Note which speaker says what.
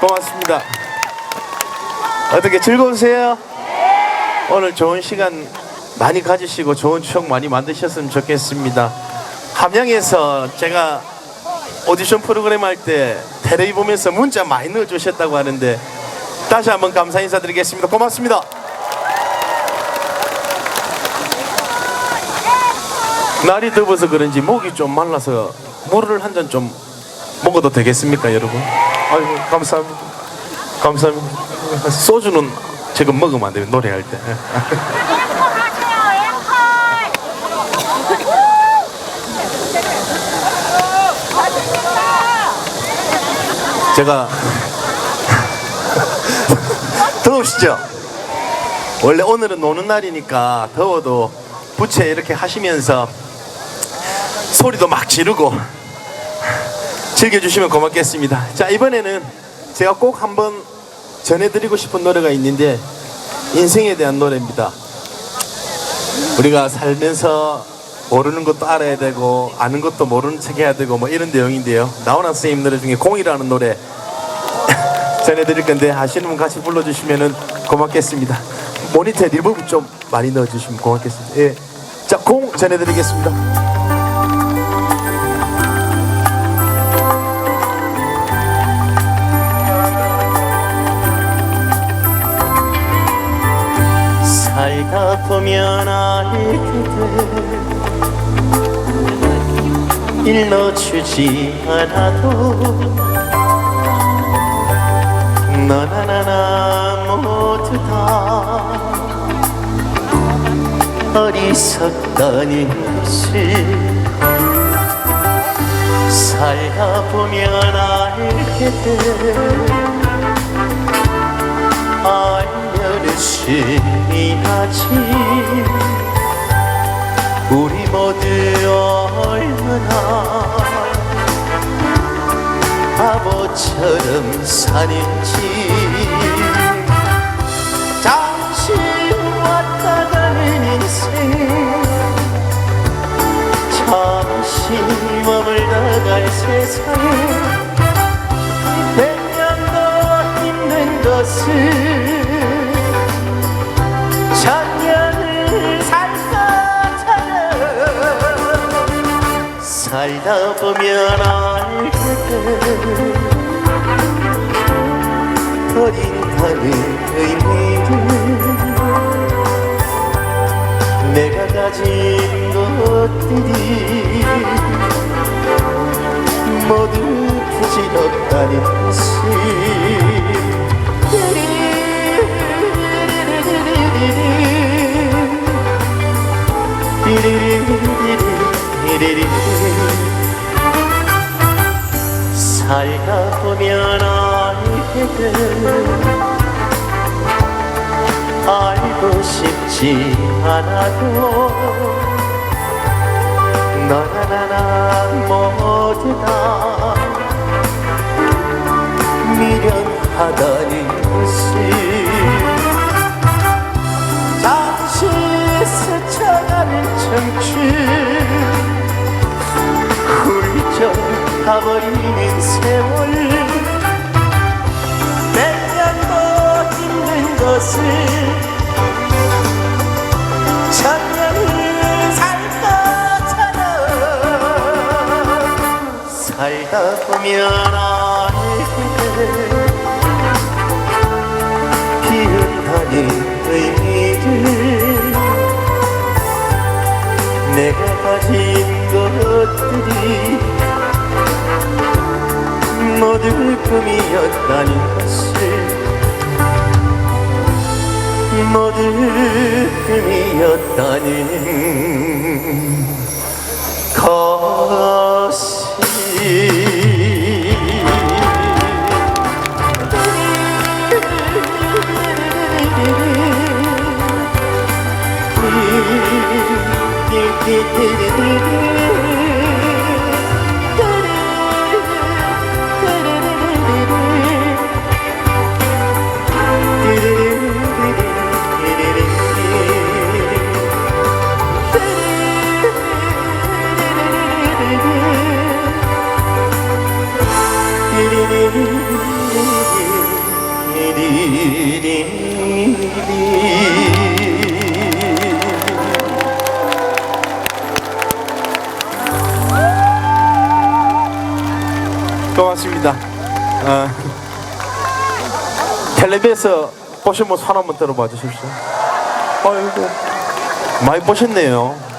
Speaker 1: 고맙습니다. 어떻게 즐거우세요? 오늘 좋은 시간 많이 가지시고 좋은 추억 많이 만드셨으면 좋겠습니다. 함양에서 제가 오디션 프로그램 할때 텔레비 보면서 문자 많이 넣어주셨다고 하는데 다시 한번 감사 인사드리겠습니다. 고맙습니다. 날이 더워서 그런지 목이 좀 말라서 물을 한 잔 좀 먹어도 되겠습니까, 여러분? 아이고 감사합니다. 감사합니다. 소주는 지금 먹으면 안 돼요, 노래할 때. 제가 더우시죠? 원래 오늘은 노는 날이니까 더워도 부채 이렇게 하시면서 소리도 막 지르고 즐겨주시면 고맙겠습니다. 자 이번에는 제가 꼭 한번 전해드리고 싶은 노래가 있는데 인생에 대한 노래입니다. 우리가 살면서 모르는 것도 알아야 되고 아는 것도 모르는 척 해야 되고 뭐 이런 내용인데요. 나훈아 선생님 노래 중에 공이라는 노래 전해드릴 건데 아시는 분 같이 불러주시면 고맙겠습니다. 모니터에 리버브 좀 많이 넣어주시면 고맙겠습니다. 예. 자, 공 전해드리겠습니다. 보면 알게 돼 일러주지 않아도 너나 나나 모두 다 어리석다는 것을 살다 보면 알게 돼 알면은 신이 나지 얼마나 바보처럼 사는지. 잠시 왔다 가는 인생. 잠시 머물다 갈 세상에. 백년도 힘든 것을 살다 보면 알게 돼 버린다는 의미를 내가 가진 것들이 모두 부질없다는 것 살다 보면 알게 돼. 알고 싶지 않아도 너나 나나 모두 다 미련하다는 가버리는 세월. 백년도 힘든 것을 천년을 살다잖아 살다 보면 모두 꿈이었다는 것을 모두 꿈이었다는 것을 고맙습니다. 어, 텔레비에서 보신 분손 한번 들어봐 주십시오. 아이고 많이 보셨네요.